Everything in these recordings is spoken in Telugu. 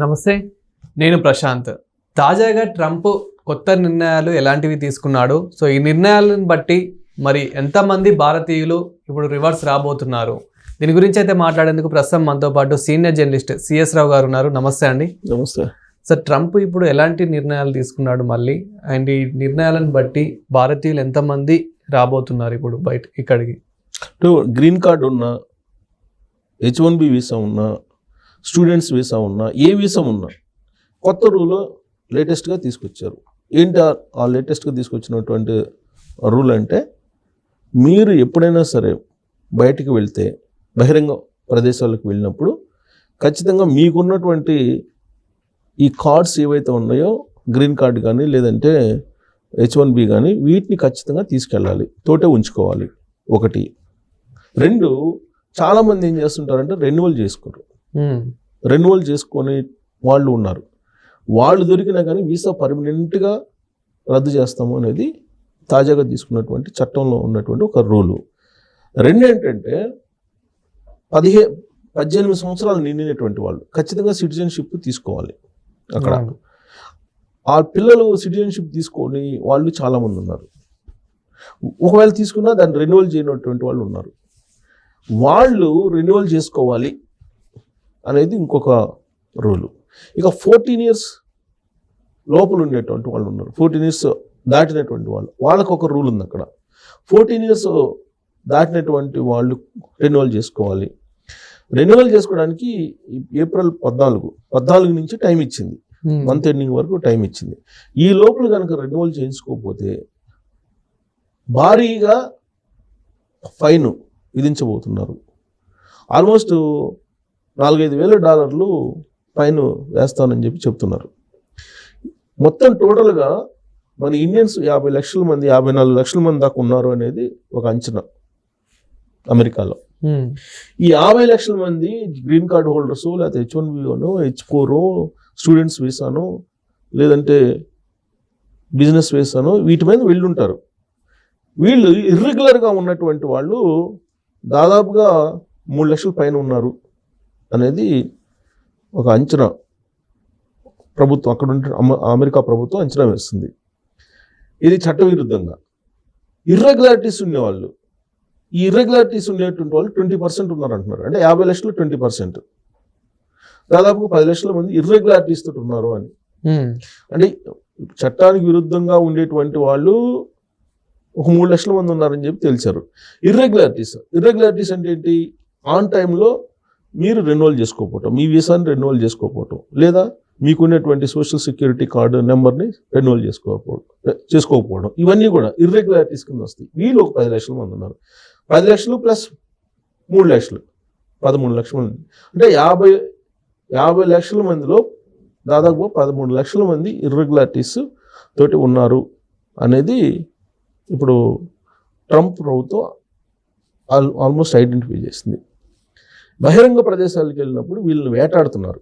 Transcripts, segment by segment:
నమస్తే. నేను ప్రశాంత్. తాజాగా ట్రంప్ కొత్త నిర్ణయాలు ఎలాంటివి తీసుకున్నాడు? సో ఈ నిర్ణయాలను బట్టి మరి ఎంతమంది భారతీయులు ఇప్పుడు రివర్స్ రాబోతున్నారు? దీని గురించి అయితే మాట్లాడేందుకు ప్రస్తుతం మనతో పాటు సీనియర్ జర్నలిస్ట్ సిఎస్ రావు గారు ఉన్నారు. నమస్తే అండి. నమస్తే. సార్ ట్రంప్ ఇప్పుడు ఎలాంటి నిర్ణయాలు తీసుకున్నాడు మళ్ళీ? అండ్ ఈ నిర్ణయాలను బట్టి భారతీయులు ఎంతమంది రాబోతున్నారు ఇప్పుడు బయట ఇక్కడికి? గ్రీన్ కార్డ్ ఉన్నా హెచ్ వన్ బి వీసా ఉన్నా స్టూడెంట్స్ వీసా ఉన్నా ఏ వీసా ఉన్నా కొత్త రూల్ లేటెస్ట్గా తీసుకొచ్చారు. ఏంటి ఆ- లేటెస్ట్గా తీసుకొచ్చినటువంటి రూల్ అంటే మీరు ఎప్పుడైనా సరే బయటికి వెళ్తే బహిరంగ ప్రదేశాలకు వెళ్ళినప్పుడు ఖచ్చితంగా మీకున్నటువంటి ఈ కార్డ్స్ ఏవైతే ఉన్నాయో గ్రీన్ కార్డ్ కానీ లేదంటే హెచ్ వన్ బి కానీ వీటిని ఖచ్చితంగా తీసుకెళ్ళాలి. తోటే ఉంచుకోవాలి. ఒకటి. రెండు చాలామంది ఏం చేస్తుంటారంటే రెన్యువల్ చేసుకోరు రెన్యువల్ చేసుకొని వాళ్ళు ఉన్నారు. వాళ్ళు దొరికినా కానీ వీసా పర్మనెంట్గా రద్దు చేస్తాము అనేది తాజాగా తీసుకున్నటువంటి చట్టంలో ఉన్నటువంటి ఒక రూలు. రెండు ఏంటంటే పదిహే పద్దెనిమిది సంవత్సరాలు నిండినటువంటి వాళ్ళు ఖచ్చితంగా సిటిజన్షిప్ తీసుకోవాలి అక్కడ. ఆ పిల్లలు సిటిజన్షిప్ తీసుకొని వాళ్ళు చాలామంది ఉన్నారు. ఒకవేళ తీసుకున్నా దాన్ని రెన్యువల్ చేయనటువంటి వాళ్ళు ఉన్నారు. వాళ్ళు రెన్యువల్ చేసుకోవాలి. అనేది ఇంకొక రూలు. ఇక ఫోర్టీన్ ఇయర్స్ లోపల ఉండేటువంటి వాళ్ళు ఉన్నారు. ఫోర్టీన్ ఇయర్స్ దాటినటువంటి వాళ్ళు. వాళ్ళకు ఒక రూల్ ఉంది అక్కడ. ఫోర్టీన్ ఇయర్స్ దాటినటువంటి వాళ్ళు రెన్యువల్ చేసుకోవాలి. రెన్యువల్ చేసుకోవడానికి ఏప్రిల్ పద్నాలుగు పద్నాలుగు నుంచి టైం ఇచ్చింది. ఉమ్, మంత్ ఎండింగ్ వరకు టైం ఇచ్చింది. ఈ లోపల కనుక రెన్యువల్ చేయించుకోకపోతే భారీగా ఫైన్ విధించబోతున్నారు. ఆల్మోస్ట్ నాలుగైదు వేల డాలర్లు ఫైన్ వేస్తానని చెప్పి చెప్తున్నారు. మొత్తం టోటల్గా మన ఇండియన్స్ యాభై లక్షల మంది యాభై నాలుగు లక్షల మంది దాకా ఉన్నారు అనేది ఒక అంచనా అమెరికాలో. ఈ యాభై లక్షల మంది గ్రీన్ కార్డ్ హోల్డర్స్ లేకపోతే హెచ్ వన్ బిఓను హెచ్ ఫోర్ స్టూడెంట్స్ వీసాను లేదంటే బిజినెస్ వీసాను వీటి మీద వెళ్ళుంటారు. వీళ్ళు ఇర్రెగ్యులర్గా ఉన్నటువంటి వాళ్ళు దాదాపుగా మూడు లక్షల పైన ఉన్నారు. అనేది ఒక అంచనా. ప్రభుత్వం అక్కడ ఉంటే అమ- అమెరికా ప్రభుత్వం అంచనా వేస్తుంది. ఇది చట్టవిరుద్ధంగా. ఇర్రెగ్యులారిటీస్ ఉండేవాళ్ళు. ఈ ఇర్రెగ్యులారిటీస్ ఉండేటువంటి వాళ్ళు ట్వంటీ పర్సెంట్ ఉన్నారు అంటున్నారు అంటే యాభై లక్షలు ట్వంటీ పర్సెంట్. దాదాపు పది లక్షల మంది ఇర్రెగ్యులారిటీస్ తోటి ఉన్నారు అని. అంటే చట్టానికి విరుద్ధంగా ఉండేటువంటి వాళ్ళు ఒక మూడు లక్షల మంది ఉన్నారని చెప్పి తెలిసారు ఇర్రెగ్యులారిటీస్. ఇర్రెగ్యులారిటీస్ అంటే ఏంటి? ఆన్ టైంలో మీరు రెన్యువల్ చేసుకోకపోవటం మీ వీసాని రెన్యువల్ చేసుకోకపోవటం లేదా మీకున్నటువంటి సోషల్ సెక్యూరిటీ కార్డు నెంబర్ని రెన్యువల్ చేసుకోకపోవడం చేసుకోకపోవడం ఇవన్నీ కూడా ఇర్రెగ్యులారిటీస్ కింద వస్తాయి. వీళ్ళు ఒక పది లక్షల మంది ఉన్నారు. పది లక్షలు ప్లస్ మూడు లక్షలు పదమూడు లక్షల మంది. అంటే యాభై యాభై లక్షల మందిలో దాదాపు పదమూడు లక్షల మంది ఇర్రెగ్యులారిటీస్ తోటి ఉన్నారు అనేది ఇప్పుడు ట్రంప్ ప్రభుత్వం ఆల్ ఆల్మోస్ట్ ఐడెంటిఫై చేసింది. బహిరంగ ప్రదేశాలకు వెళ్ళినప్పుడు వీళ్ళని వేటాడుతున్నారు.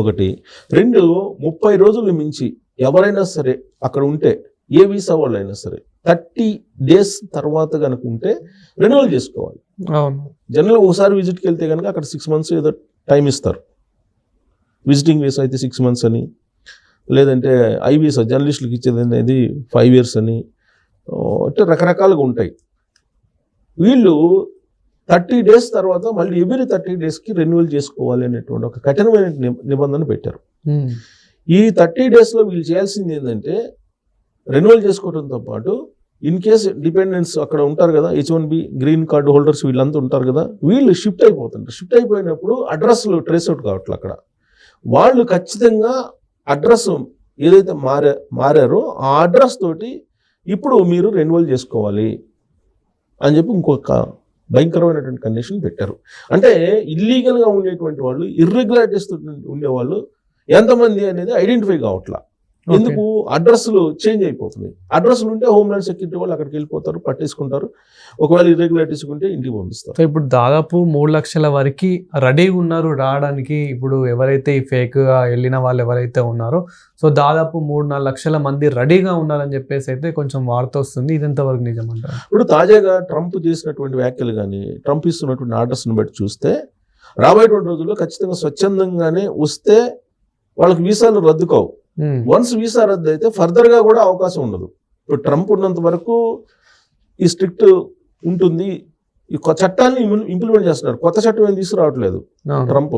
ఒకటి. రెండు ముప్పై రోజులు మించి ఎవరైనా సరే అక్కడ ఉంటే ఏ వీసా వాళ్ళైనా సరే థర్టీ డేస్ తర్వాత కనుక ఉంటే రెన్యువల్ చేసుకోవాలి. అవును. జనరల్ ఒకసారి విజిట్కి వెళ్తే కనుక అక్కడ సిక్స్ మంత్స్ ఏదో టైం ఇస్తారు. విజిటింగ్ వీసా అయితే సిక్స్ మంత్స్ అని లేదంటే ఐ వీసా జర్నలిస్టులకు ఇచ్చేది అనేది ఫైవ్ ఇయర్స్ అని అంటే రకరకాలుగా ఉంటాయి. వీళ్ళు థర్టీ డేస్ తర్వాత మళ్ళీ ఎవ్రీ థర్టీ డేస్కి రెన్యువల్ చేసుకోవాలి అనేటువంటి ఒక కఠినమైన నిబ- నిబంధన పెట్టారు. ఈ థర్టీ డేస్లో వీళ్ళు చేయాల్సింది ఏంటంటే రెన్యువల్ చేసుకోవడంతో పాటు ఇన్ కేస్ డిపెండెన్స్ అక్కడ ఉంటారు కదా H one B green card holders వీళ్ళంతా ఉంటారు కదా వీళ్ళు షిఫ్ట్ అయిపోతుంటారు. షిఫ్ట్ అయిపోయినప్పుడు అడ్రస్లు ట్రేస్ అవుట్ కావట్లేదు అక్కడ. వాళ్ళు ఖచ్చితంగా అడ్రస్ ఏదైతే మారా మారారో ఆ అడ్రస్ తోటి ఇప్పుడు మీరు రెన్యువల్ చేసుకోవాలి అని చెప్పి ఇంకొక భయంకరమైనటువంటి కండిషన్ పెట్టారు. అంటే ఇల్లీగల్గా ఉండేటువంటి వాళ్ళు ఇర్రెగ్యులారిటీస్ ఉండేవాళ్ళు ఎంతమంది అనేది ఐడెంటిఫై కావట్లా. ఎందుకు? అడ్రస్లు చేంజ్ అయిపోతున్నాయి. అడ్రస్లు ఉంటే హోమ్లాండ్ సెక్యూరిటీ వాళ్ళు అక్కడికి వెళ్ళిపోతారు పట్టేసుకుంటారు. ఒకవేళ ఇర్రెగ్యులారిటీస్ ఉంటే ఇంటికి పంపిస్తారు. సో ఇప్పుడు దాదాపు మూడు లక్షల వరకు రెడీగా ఉన్నారు రావడానికి ఇప్పుడు ఎవరైతే ఈ ఫేక్గా వెళ్ళిన వాళ్ళు ఎవరైతే ఉన్నారో సో దాదాపు మూడు నాలుగు లక్షల మంది రెడీగా ఉన్నారని చెప్పేసి అయితే కొంచెం వార్త వస్తుంది. ఇది ఎంతవరకు నిజం అంటారు ఇప్పుడు తాజాగా ట్రంప్ చేసినటువంటి వ్యాఖ్యలు కానీ ట్రంప్ ఇస్తున్నటువంటి ఆర్డర్స్ని బట్టి చూస్తే రాబోయేటువంటి రోజుల్లో ఖచ్చితంగా స్వచ్ఛందంగానే వస్తే వాళ్ళకి వీసాలు రద్దు కావు. ఉమ్, వన్స్ వీసా రద్దు అయితే ఫర్దర్గా కూడా అవకాశం ఉండదు. ఇప్పుడు ట్రంప్ ఉన్నంత వరకు ఈ స్ట్రిక్ట్ ఉంటుంది. ఈ చట్టాన్ని ఇంప్లిమెంట్ చేస్తున్నారు. కొత్త చట్టం ఏం తీసుకురావట్లేదు. ట్రంప్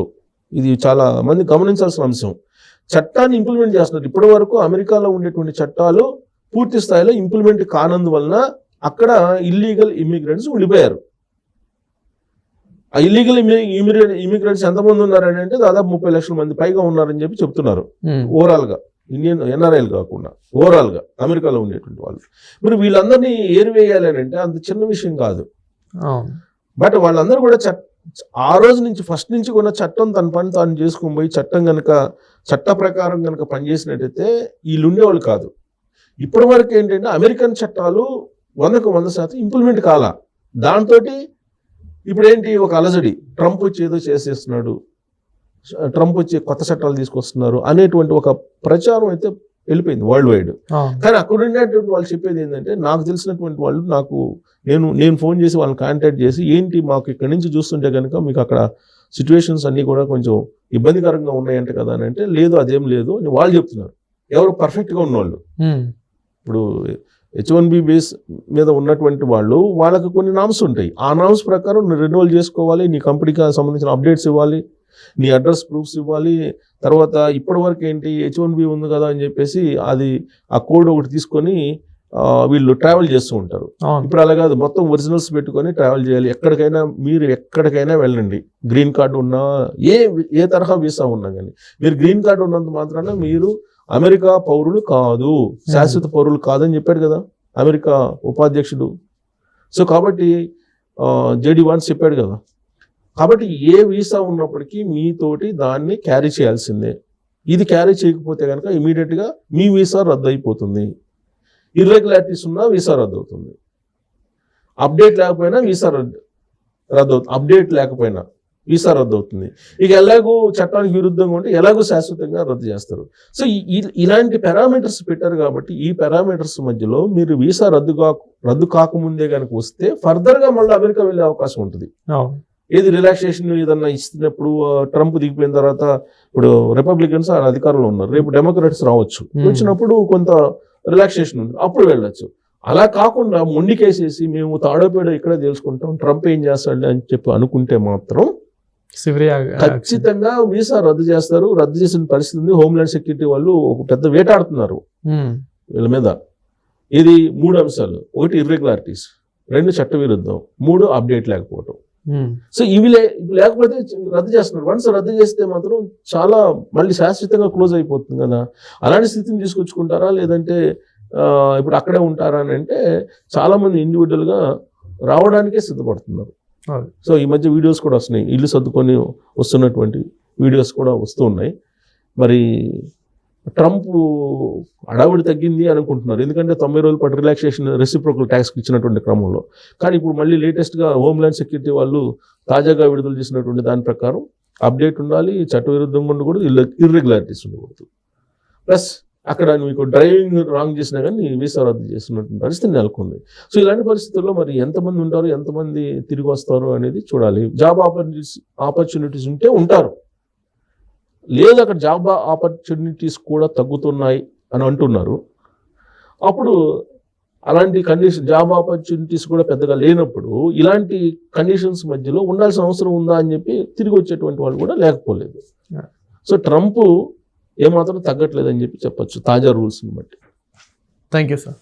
ఇది చాలా మంది గమనించాల్సిన అంశం. చట్టాన్ని ఇంప్లిమెంట్ చేస్తున్నారు. ఇప్పటి వరకు అమెరికాలో ఉండేటువంటి చట్టాలు పూర్తి స్థాయిలో ఇంప్లిమెంట్ కానందువలన అక్కడ ఇల్లీగల్ ఇమిగ్రెంట్స్ ఉండిపోయారు. ఆ ఇల్లీగల్ ఇమిగ్రెంట్స్ ఎంతమంది ఉన్నారని అంటే దాదాపు ముప్పై లక్షల మంది పైగా ఉన్నారని చెప్పి చెప్తున్నారు. ఓవరాల్గా ఇండియన్ ఎన్ఆర్ఐలు కాకుండా ఓవరాల్గా అమెరికాలో ఉండేటువంటి వాళ్ళు. మరి వీళ్ళందరినీ ఏరివేయాలి అని అంటే అంత చిన్న విషయం కాదు. బట్ వాళ్ళందరూ కూడా చట్ ఆ రోజు నుంచి ఫస్ట్ నుంచి కూడా చట్టం తన పని తాను చేసుకొని పోయి చట్టం కనుక చట్ట ప్రకారం కనుక పనిచేసినట్టయితే వీళ్ళు ఉండేవాళ్ళు కాదు. ఇప్పటి వరకు ఏంటంటే అమెరికన్ చట్టాలు వందకు వంద శాతం ఇంప్లిమెంట్ కాల. దాంతో ఇప్పుడు ఏంటి ఒక అలజడి? ట్రంప్ వచ్చి ఏదో చేసేస్తున్నాడు. ట్రంప్ వచ్చి కొత్త చట్టాలు తీసుకొస్తున్నారు అనేటువంటి ఒక ప్రచారం అయితే వెళ్ళిపోయింది వరల్డ్ వైడ్. కానీ అక్కడ ఉండేటువంటి వాళ్ళు చెప్పేది ఏంటంటే నాకు తెలిసినటువంటి వాళ్ళు నాకు నేను నేను ఫోన్ చేసి వాళ్ళని కాంటాక్ట్ చేసి ఏంటి మాకు ఇక్కడ నుంచి చూస్తుంటే కనుక మీకు అక్కడ సిచ్యువేషన్స్ అన్నీ కూడా కొంచెం ఇబ్బందికరంగా ఉన్నాయంట కదా అని అంటే లేదు అదేం లేదు అని వాళ్ళు చెప్తున్నారు. ఎవరు పర్ఫెక్ట్గా ఉన్నవాళ్ళు ఇప్పుడు హెచ్ వన్ బి బేస్ మీద ఉన్నటువంటి వాళ్ళు వాళ్ళకి కొన్ని నామ్స్ ఉంటాయి. ఆ నామ్స్ ప్రకారం నువ్వు రెన్యువల్ చేసుకోవాలి నీ కంపెనీకి సంబంధించిన అప్డేట్స్ ఇవ్వాలి నీ అడ్రస్ ప్రూఫ్స్ ఇవ్వాలి. తర్వాత ఇప్పటి వరకు ఏంటి హెచ్ వన్ బి ఉంది కదా అని చెప్పేసి అది ఆ కోడ్ ఒకటి తీసుకొని వీళ్ళు ట్రావెల్ చేస్తూ ఉంటారు. ఇప్పుడు అలా కాదు మొత్తం ఒరిజినల్స్ పెట్టుకొని ట్రావెల్ చేయాలి. ఎక్కడికైనా మీరు ఎక్కడికైనా వెళ్ళండి. గ్రీన్ కార్డు ఉన్నా ఏ ఏ తరహా వీసా ఉన్నా కానీ. మీరు గ్రీన్ కార్డు ఉన్నంత మాత్రాన మీరు అమెరికా పౌరులు కాదు. శాశ్వత పౌరులు కాదని చెప్పాడు కదా అమెరికా ఉపాధ్యక్షుడు. సో కాబట్టి జేడి వాన్స్ చెప్పాడు కదా. కాబట్టి ఏ వీసా ఉన్నప్పటికీ మీతోటి దాన్ని క్యారీ చేయాల్సిందే. ఇది క్యారీ చేయకపోతే కనుక ఇమీడియట్గా మీ వీసా రద్దు అయిపోతుంది ఇర్రెగ్యులారిటీస్ ఉన్నా వీసా రద్దు అవుతుంది అప్డేట్ లేకపోయినా వీసా రద్దు రద్దు అవుతుంది అప్డేట్ లేకపోయినా. వీసా రద్దు అవుతుంది ఇక ఎలాగో చట్టానికి విరుద్ధంగా ఉంటే ఎలాగో శాశ్వతంగా రద్దు చేస్తారు. సో ఇలాంటి పారామీటర్స్ పెట్టారు కాబట్టి ఈ పారామీటర్స్ మధ్యలో మీరు వీసా రద్దు కాక రద్దు కాకముందే కనుక వస్తే ఫర్దర్గా మళ్ళీ అమెరికా వెళ్ళే అవకాశం ఉంటుంది. ఏది రిలాక్సేషన్ ఏదన్నా ఇస్తున్నప్పుడు ట్రంప్ దిగిపోయిన తర్వాత ఇప్పుడు రిపబ్లికన్స్ ఆ అధికారంలో ఉన్నారు. రేపు డెమోక్రాట్స్ రావచ్చు. వచ్చినప్పుడు కొంత రిలాక్సేషన్ ఉంది అప్పుడు వెళ్ళొచ్చు. అలా కాకుండా మొండికేసేసి మేము తాడోపేడ ఇక్కడే తెలుసుకుంటాం ట్రంప్ ఏం చేస్తాడు అని చెప్పి అనుకుంటే మాత్రం ఖచ్చితంగా వీసా రద్దు చేస్తారు. రద్దు చేసిన పరిస్థితి ఉంది. హోమ్లాండ్ సెక్యూరిటీ వాళ్ళు ఒక పెద్ద వేటాడుతున్నారు వీళ్ళ మీద. ఇది మూడు అంశాలు. ఒకటి ఇర్రెగ్యులారిటీస్ రెండు చట్ట విరుద్ధం మూడు అప్డేట్ లేకపోవటం. సో ఇవి లేకపోతే రద్దు చేస్తున్నారు. వన్స్ రద్దు చేస్తే మాత్రం చాలా మళ్ళీ శాశ్వతంగా క్లోజ్ అయిపోతుంది కదా. అలాంటి స్థితిని తీసుకొచ్చుకుంటారా? లేదంటే ఇప్పుడు అక్కడే ఉంటారా అని అంటే చాలా మంది ఇండివిజువల్గా రావడానికే సిద్ధపడుతున్నారు. సో ఈ మధ్య వీడియోస్ కూడా వస్తున్నాయి. ఇల్లు సర్దుకొని వస్తున్నటువంటి వీడియోస్ కూడా వస్తూ ఉన్నాయి. మరి ట్రంప్ అడావిడి తగ్గింది అనుకుంటున్నారు. ఎందుకంటే తొంభై రోజుల పాటు రిలాక్సేషన్ రెసిప్రోకల్ ట్యాక్స్ ఇచ్చినటువంటి క్రమంలో. కానీ ఇప్పుడు మళ్ళీ లేటెస్ట్గా హోమ్ల్యాండ్ సెక్యూరిటీ వాళ్ళు తాజాగా విడుదల చేసినటువంటి దాని ప్రకారం అప్డేట్ ఉండాలి చట్టవిరుద్ధంగా ఉండకూడదు ఇర్రెగ్యులారిటీస్ ఉండకూడదు. ప్లస్ అక్కడ మీకు డ్రైవింగ్ రాంగ్ చేసినా కానీ వీసా రద్దు చేస్తున్నటువంటి పరిస్థితి నెలకొంది. సో ఇలాంటి పరిస్థితుల్లో మరి ఎంతమంది ఉంటారు ఎంతమంది తిరిగి వస్తారు అనేది చూడాలి. జాబ్ ఆపర్చునిటీస్ ఆపర్చునిటీస్ ఉంటే ఉంటారు. లేదు అక్కడ జాబ్ ఆపర్చునిటీస్ కూడా తగ్గుతున్నాయి అని అంటున్నారు. అప్పుడు అలాంటి కండిషన్ జాబ్ ఆపర్చునిటీస్ కూడా పెద్దగా లేనప్పుడు ఇలాంటి కండిషన్స్ మధ్యలో ఉండాల్సిన అవసరం ఉందా అని చెప్పి తిరిగి వచ్చేటువంటి వాళ్ళు కూడా లేకపోలేదు. సో ట్రంప్ ఏమాత్రం తగ్గట్లేదని చెప్పి చెప్పొచ్చు తాజా రూల్స్ని బట్టి. Thank you sir